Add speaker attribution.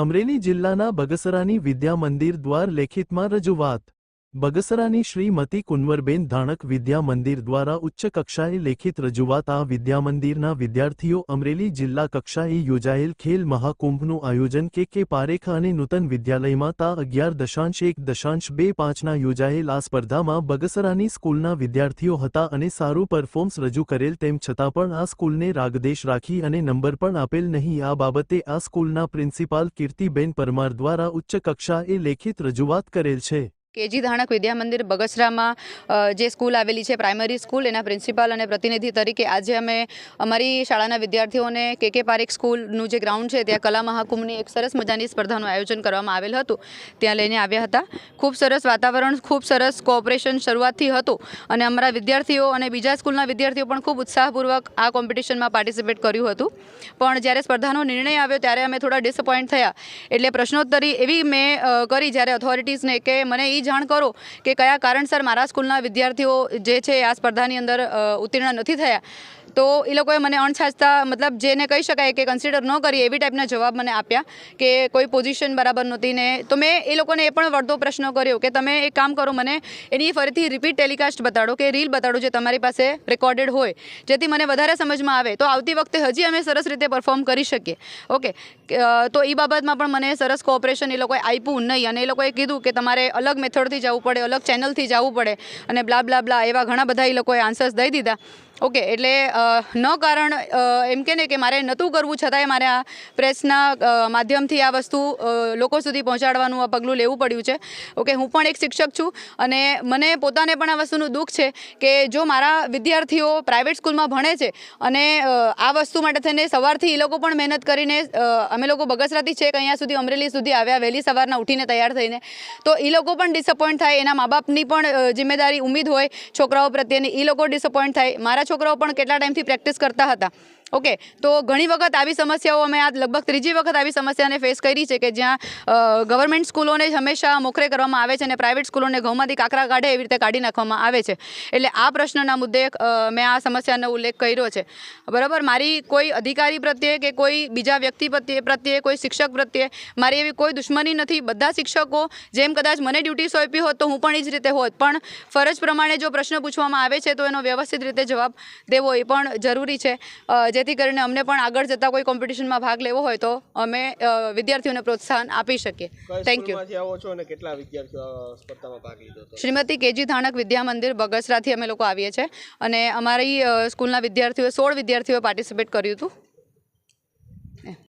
Speaker 1: અમરેલી જિલ્લાના બગસરાની વિદ્યા મંદિર દ્વાર લેખિતમાં રજૂઆત. બગસરાની શ્રીમતી કુંવરબેન ધાણક વિદ્યા મંદિર દ્વારા ઉચ્ચ કક્ષાએ લેખિત રજૂઆત આ વિદ્યા વિદ્યાર્થીઓ અમરેલી જિલ્લા કક્ષાએ યોજાયેલ ખેલ મહાકુંભનું આયોજન કે કે પારેખ અને નૂતન વિદ્યાલયમાં તા અગિયાર દશાંશ એક દશાંશ બે પાંચના યોજાયેલ આ સ્પર્ધામાં બગસરાની સ્કૂલના વિદ્યાર્થીઓ હતા અને સારું પરફોર્મન્સ રજૂ કરેલ તેમ છતાં પણ આ સ્કૂલને રાગદેશ રાખી અને નંબર પણ આપેલ નહીં આ બાબતે આ સ્કૂલના પ્રિન્સિપાલ કીર્તિબેન પરમાર દ્વારા ઉચ્ચ કક્ષાએ લેખિત રજૂઆત કરેલ છે.
Speaker 2: કેજી ધાણક વિદ્યા મંદિર બગસરામાં જે સ્કૂલ આવેલી છે, પ્રાઇમરી સ્કૂલ, એના પ્રિન્સિપાલ અને પ્રતિનિધિ તરીકે આજે અમે અમારી શાળાના વિદ્યાર્થીઓને કે કે પારેખ સ્કૂલનું જે ગ્રાઉન્ડ છે, ત્યાં કલા મહાકુંભની એક સરસ મજાની સ્પર્ધાનું આયોજન કરવામાં આવેલ હતું. ત્યાં લઈને આવ્યા હતા. ખૂબ સરસ વાતાવરણ, ખૂબ સરસ કોઓપરેશન શરૂઆતથી હતું અને અમારા વિદ્યાર્થીઓ અને બીજા સ્કૂલના વિદ્યાર્થીઓ પણ ખૂબ ઉત્સાહપૂર્વક આ કોમ્પિટિશનમાં પાર્ટિસિપેટ કર્યું હતું. પણ જ્યારે સ્પર્ધાનો નિર્ણય આવ્યો, ત્યારે અમે થોડા ડિસઅપોઇન્ટ થયા. એટલે પ્રશ્નોત્તરી એવી મેં કરી જ્યારે ઓથોરિટીઝને કે મને એ જાણ કરો કે કયા કારણસર મારા સ્કૂલના વિદ્યાર્થીઓ જે છે આ સ્પર્ધાની અંદર ઉત્તીર્ણ નથી થયા. તો એ લોકોએ મને અણછાજતા મતલબ જેને કહી શકાય કે કન્સિડર ન કરીએ એવી ટાઈપના જવાબ મને આપ્યા કે કોઈ પોઝિશન બરાબર નહોતી ને તો મેં એ લોકોને એ પણ વળતો પ્રશ્ન કર્યો કે તમે એક કામ કરો મને એની ફરીથી રિપીટ ટેલિકાસ્ટ બતાડો કે રીલ બતાડો જે તમારી પાસે રેકોર્ડેડ હોય, જેથી મને વધારે સમજમાં આવે. તો આવતી વખતે હજી અમે સરસ રીતે પરફોર્મ કરી શકીએ. ઓકે તો એ બાબતમાં પણ મને સરસ કોઓપરેશન એ લોકોએ આપ્યું નહીં. અને એ લોકોએ કીધું કે તમારે અલગ મેથડથી જવું પડે, અલગ ચેનલથી જવું પડે. અને બ્લા બ્લા બ્લા એવા ઘણા બધા એ લોકોએ આન્સર્સ દઈ દીધા. ઓકે એટલે ન કારણ એમ કે ને કે મારે નહોતું કરવું છતાંય મારે આ પ્રેસના માધ્યમથી આ વસ્તુ લોકો સુધી પહોંચાડવાનું, આ પગલું લેવું પડ્યું છે. ઓકે હું પણ એક શિક્ષક છું અને મને પોતાને પણ આ વસ્તુનું દુઃખ છે કે જો મારા વિદ્યાર્થીઓ પ્રાઇવેટ સ્કૂલમાં ભણે છે અને આ વસ્તુ માટે થઈને સવારથી એ લોકો પણ મહેનત કરીને અમે લોકો બગસરાથી છેક અહીંયા સુધી અમરેલી સુધી આવ્યા, વહેલી સવારના ઉઠીને તૈયાર થઈને. તો એ લોકો પણ ડિસઅપોઇન્ટ થાય, એના મા બાપની પણ જિમ્મેદારી ઉમ્મીદ હોય છોકરાઓ પ્રત્યેની એ લોકો ડિસઅપોઇન્ટ થાય. મારા છોકરાઓ પણ કેટલા ટાઈમથી પ્રેક્ટિસ કરતા હતા. ઓકે તો ઘણી વખત આવી સમસ્યાઓ અમે આ લગભગ ત્રીજી વખત આવી સમસ્યાને ફેસ કરી છે કે જ્યાં ગવર્મેન્ટ સ્કૂલોને જ હંમેશા મોખરે કરવામાં આવે છે અને પ્રાઇવેટ સ્કૂલોને ઘઉંમાંથી કાંકરા કાઢે એવી રીતે કાઢી નાખવામાં આવે છે. એટલે આ પ્રશ્નના મુદ્દે મેં આ સમસ્યાનો ઉલ્લેખ કર્યો છે. બરાબર? મારી કોઈ અધિકારી પ્રત્યે કે કોઈ બીજા વ્યક્તિ પ્રત્યે પ્રત્યે, કોઈ શિક્ષક પ્રત્યે, મારી એવી કોઈ દુશ્મની નથી. બધા શિક્ષકો, જેમ કદાચ મને ડ્યુટી સોંપી હોત તો હું પણ એ જ રીતે હોત. પણ ફરજ પ્રમાણે જો પ્રશ્ન પૂછવામાં આવે છે તો એનો વ્યવસ્થિત રીતે જવાબ દેવો એ પણ જરૂરી છે. જેથી કરીને અમને પણ આગળ જતાં કોઈ કોમ્પિટિશનમાં ભાગ લેવો હોય તો અમે વિદ્યાર્થીઓને પ્રોત્સાહન આપી શકીએ. થેન્ક યુ
Speaker 3: સ્કૂલમાંથી આવો છો અને કેટલા વિદ્યાર્થીઓ સ્પર્ધામાં ભાગ લીધો
Speaker 2: શ્રીમતી કેજી ધાણક વિદ્યા મંદિર બગસરાથી અમે લોકો આવીએ છીએ. અને અમારી સ્કૂલના વિદ્યાર્થીઓ સોળ વિદ્યાર્થીઓએ પાર્ટિસિપેટ કર્યું હતું.